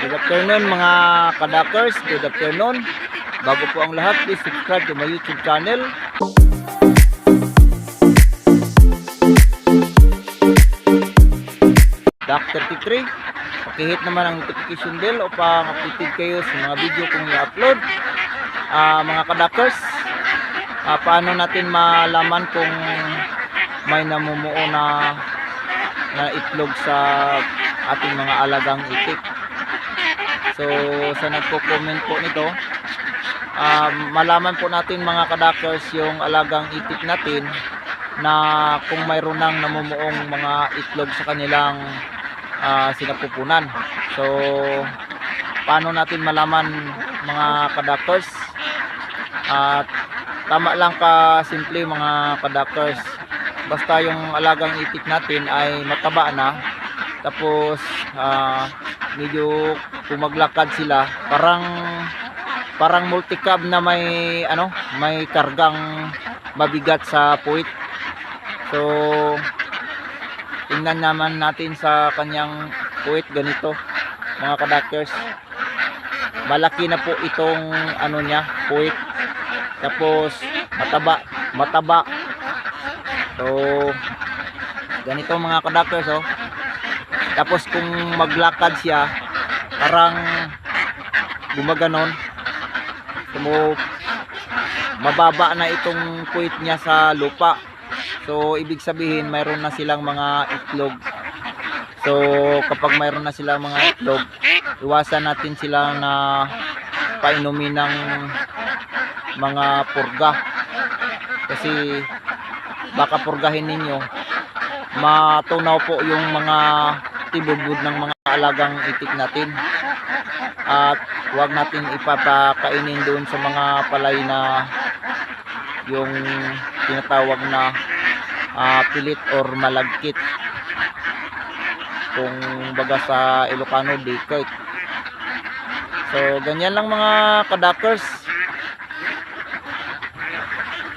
Good afternoon mga kadakers. Good afternoon. Bago po ang lahat, please subscribe to my YouTube channel. Dak 33. Pakihit naman ang notification bell upang updated kayo sa mga video kong i-upload. Ah, mga kadakers, ah, paano natin malaman kung may namumuo na na itlog sa ating mga alagang itik. So, sa nagko-comment po nito, um, malaman po natin mga kadakers yung alagang itik natin na kung mayroon nang namumuong mga itlog sa kanilang ah, sinapupunan. So, paano natin malaman mga kadakers? At tama lang ka simple mga kadakers. Basta yung alagang itik natin ay mataba na. Tapos ah, medyo kung maglakad sila, parang parang multicab na may ano, may kargang mabigat sa puwit. So tingnan naman natin sa kanyang puwit ganito mga kadakers. Malaki na po itong ano niya, puwit. Tapos mataba, mataba. So ganito mga kadakers oh. Tapos kung maglakad siya, parang gumaganon. Sumo mababa na itong puwit niya sa lupa. So ibig sabihin mayroon na silang mga itlog. So kapag mayroon na silang mga itlog, iwasan natin sila na painumin ng mga purga. Kasi baka purgahin ninyo matunaw po yung mga tibubod ng mga alagang itik natin. At huwag natin ipapakainin doon sa mga palay na yung tinatawag na ah, pilit or malagkit. Kung baga sa Ilocano dikit so ganyan lang mga kadakers.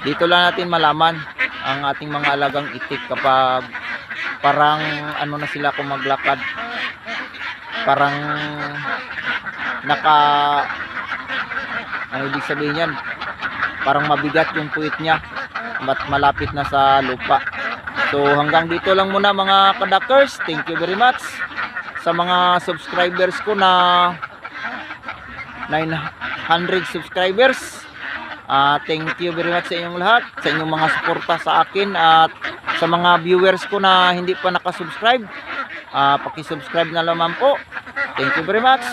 Dito lang natin malaman ang ating mga alagang itik kapag parang ano na sila kung maglakad. Parang naka ano ibig sabihin yan? Parang mabigat yung puwit niya. At malapit na sa lupa. So hanggang dito lang muna mga kadakers thank you very much. Sa mga subscribers ko na 900 subscribers Ah, thank you very much sa inyong lahat, sa inyong mga suporta sa akin at sa mga viewers ko na hindi pa nakasubscribe. Ah, paki-subscribe na lamang po. Thank you very much.